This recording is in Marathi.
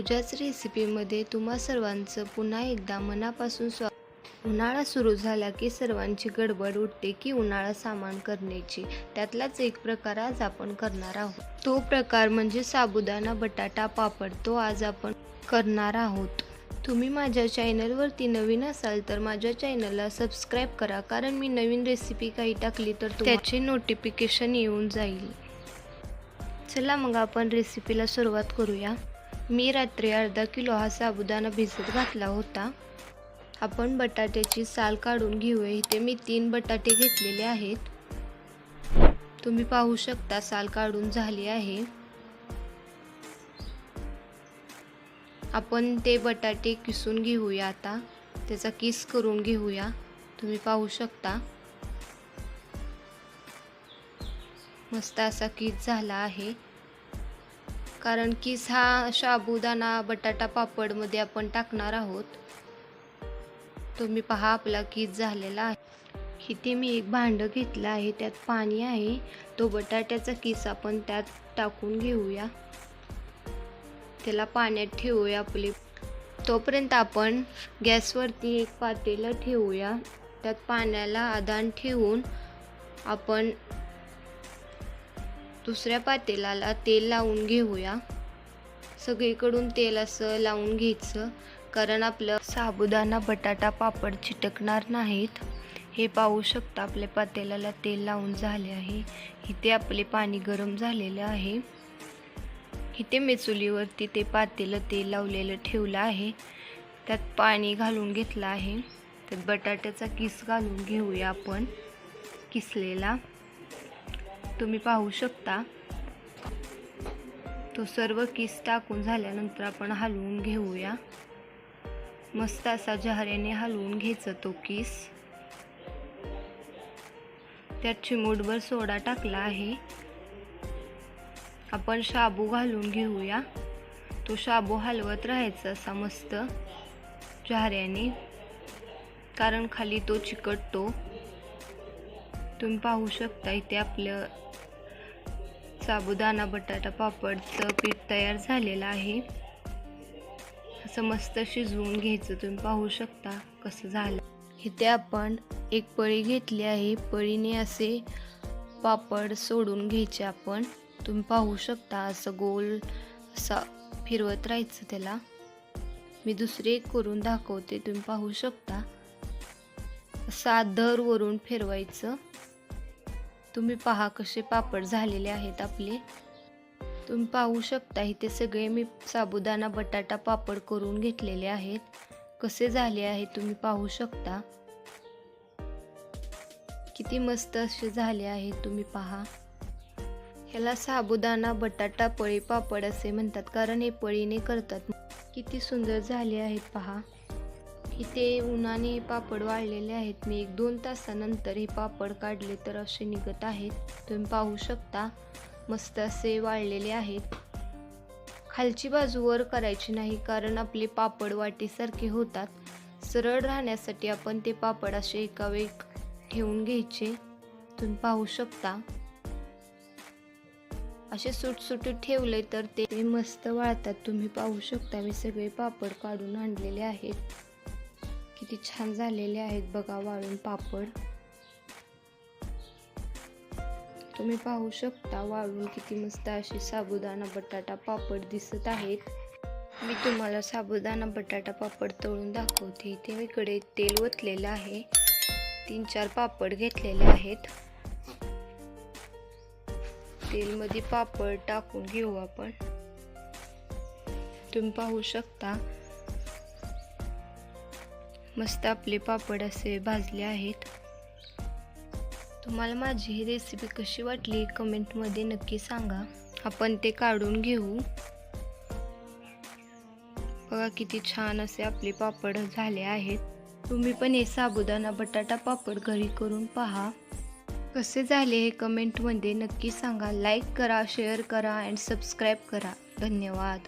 पूजाच रेसिपीमध्ये तुम्हा सर्वांचं पुन्हा एकदा मनापासून स्वा उन्हाळा सुरू झाला की सर्वांची गडबड उठते की उन्हाळा सामान करण्याची. त्यातलाच एक प्रकार आज आपण करणार आहोत. तो प्रकार म्हणजे साबुदाणा बटाटा पापड. तो आज आपण करणार आहोत. तुम्ही माझ्या चॅनलवरती नवीन असाल तर माझ्या चॅनलला सबस्क्राईब करा. कारण मी नवीन रेसिपी काही टाकली तर त्याचे नोटिफिकेशन येऊन जाईल. चला मग आपण रेसिपीला सुरुवात करूया. मी रात्री अर्धा किलो हा साबुदाणा भिजत घातला होता. आपण बटाट्याची साल काढून घेऊया. इथे मी तीन बटाटे घेतलेले आहेत. तुम्ही पाहू शकता साल काढून झाली आहे. आपण ते बटाटे किसून घेऊया आता. त्याचा किस करून घेऊया. तुम्ही पाहू शकता. मस्त असा किस झाला आहे. कारण किस हा साबुदाणा बटाटा पापडमध्ये आपण टाकणार आहोत. तुम्ही पहा आपला किस झालेला आहे. इथे मी एक भांडं घेतलं आहे त्यात पाणी आहे. तो बटाट्याचा किस आपण त्यात टाकून घेऊया. त्याला पाण्यात ठेवूया आपली. तोपर्यंत आपण गॅसवरती एक पातेलं ठेवूया. त्यात पाण्याला आदान ठेवून आपण दुसऱ्या पातेलाला तेल लावून घेऊया. सगळीकडून तेल असं लावून घ्यायचं कारण आपलं साबुदाणा बटाटा पापड चिटकणार नाहीत. हे पाहू शकता आपल्या पातेलाला तेल लावून झाले आहे. इथे आपले पाणी गरम झालेलं आहे. इथे मी चुलीवरती ते पातेलं तेल लावलेलं ठेवलं आहे. त्यात पाणी घालून घेतलं आहे. त्यात बटाट्याचा किस घालून घेऊया आपण किसलेला. तुम्ही पाहू शकता. तो सर्व किस टाकून झाल्यानंतर आपण हलवून घेऊया. मस्त असा जहाऱ्याने हलवून घ्यायचा तो किस. त्यात चिमूटभर सोडा टाकला आहे. आपण शाबू घालून घेऊया. तो शाबू हलवत राहायचा असा मस्त जहाऱ्याने. कारण खाली तो चिकटतो. तुम्ही पाहू शकता इथे आपलं साबुदाणा बटाटा पापडचं पीठ तयार झालेलं आहे. असं मस्त शिजवून घ्यायचं. तुम्ही पाहू शकता कसं झालं. इथे आपण एक पळी घेतली आहे. पळीने असे पापड सोडून घ्यायचे आपण. तुम्ही पाहू शकता असं गोल असा फिरवत राहायचं त्याला. मी दुसरे एक करून दाखवते. तुम्ही पाहू शकता. साधर वरून फिरवायचं. तुम्ही पहा कसे पापड झालेले आहेत आपले. तुम्ही पाहू शकता इथे सगळे मी साबुदाणा बटाटा पापड करून घेतलेले आहेत. कसे झाले आहे तुम्ही पाहू शकता. किती मस्त असे झाले आहेत तुम्ही पहा. ह्याला साबुदाणा बटाटा पळी पापड असे म्हणतात कारण हे पळीने करतात. किती सुंदर झाले आहेत पहा. इथे उन्हाने पापड वाळलेले आहेत. मी एक दोन तासानंतर हे पापड काढले तर असे निघत आहेत. तुम्ही पाहू शकता मस्त असे वाळलेले आहेत. खालची बाजू वर करायची नाही कारण आपले पापड वाटीसारखे होतात. सरळ राहण्यासाठी आपण ते पापड असे एकावे ठेवून घ्यायचे. तुम्ही पाहू शकता. असे सुटसुटीत ठेवले तर ते मस्त वाळतात. तुम्ही पाहू शकता मी सगळे पापड काढून आणलेले आहेत. किती छान झालेले आहेत बघा वाळून पापड. तुम्ही पाहू शकता वाळून किती मस्त असे साबुदाणा बटाटा पापड दिसत आहेत. मी तुम्हाला साबुदाणा बटाटा पापड तळून दाखवते. इथे मी कडे तेल ओतलेलं आहे. तीन चार पापड घेतलेले आहेत. तेलमध्ये पापड टाकून घेऊ आपण. तुम्ही पाहू शकता मस्त आपले पापड असे भाजले आहेत. तुम्हाला माझी ही रेसिपी कशी वाटली कमेंटमध्ये नक्की सांगा. आपण ते काढून घेऊ. बघा किती छान असे आपले पापड झाले आहेत. तुम्ही पण हे साबुदाणा बटाटा पापड घरी करून पहा. कसे झाले हे कमेंटमध्ये नक्की सांगा. लाईक करा शेअर करा अँड सबस्क्राईब करा. धन्यवाद.